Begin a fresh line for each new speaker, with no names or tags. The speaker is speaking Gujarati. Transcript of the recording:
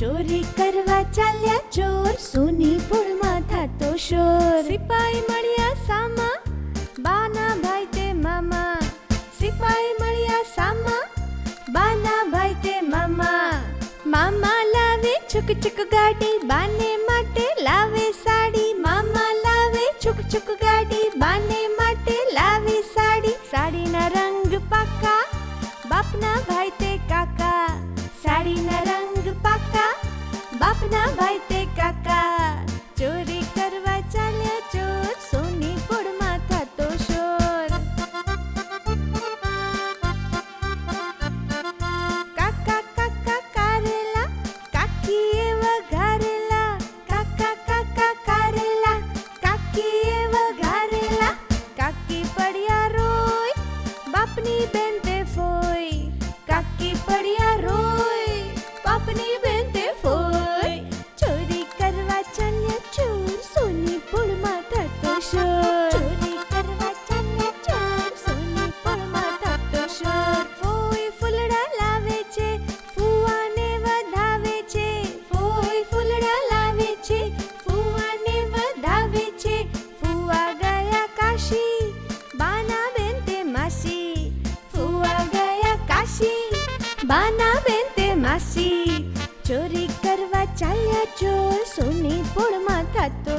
ચોરી કરવા ચાલ્યા ચોર. સુનીપુરમાં થતો શોર. સિપાઈ મળ્યા સામા. બાના ભાઈ તે મામા. સિપાઈ મળ્યા સામા. બાના ભાઈ તે મામા. મામા લાવે છુક છુક ગાડી, બાને માટે લાવે સાડી. મામા લાવે છુક છુક ગાડી, બાને માટે લાવે સાડી. સાડીના રંગ પાકા. બાપના ભાઈ તે બાપના ભાઈ તે કાકા. ચોરી કરવા ચાલ્યા ચોર સોની પોળમાં થતો શોર. કાકા કાકા કારેલા, કાકીએ વઘારેલા. કાકા કાકા કારેલા, કાકીએ વઘારેલા. કાકી પડ્યા રોય, બાપની બેન બાના બેન તે માસી. ચોરી કરવા ચાલ્યા ચોર સોની પોળમાં થતો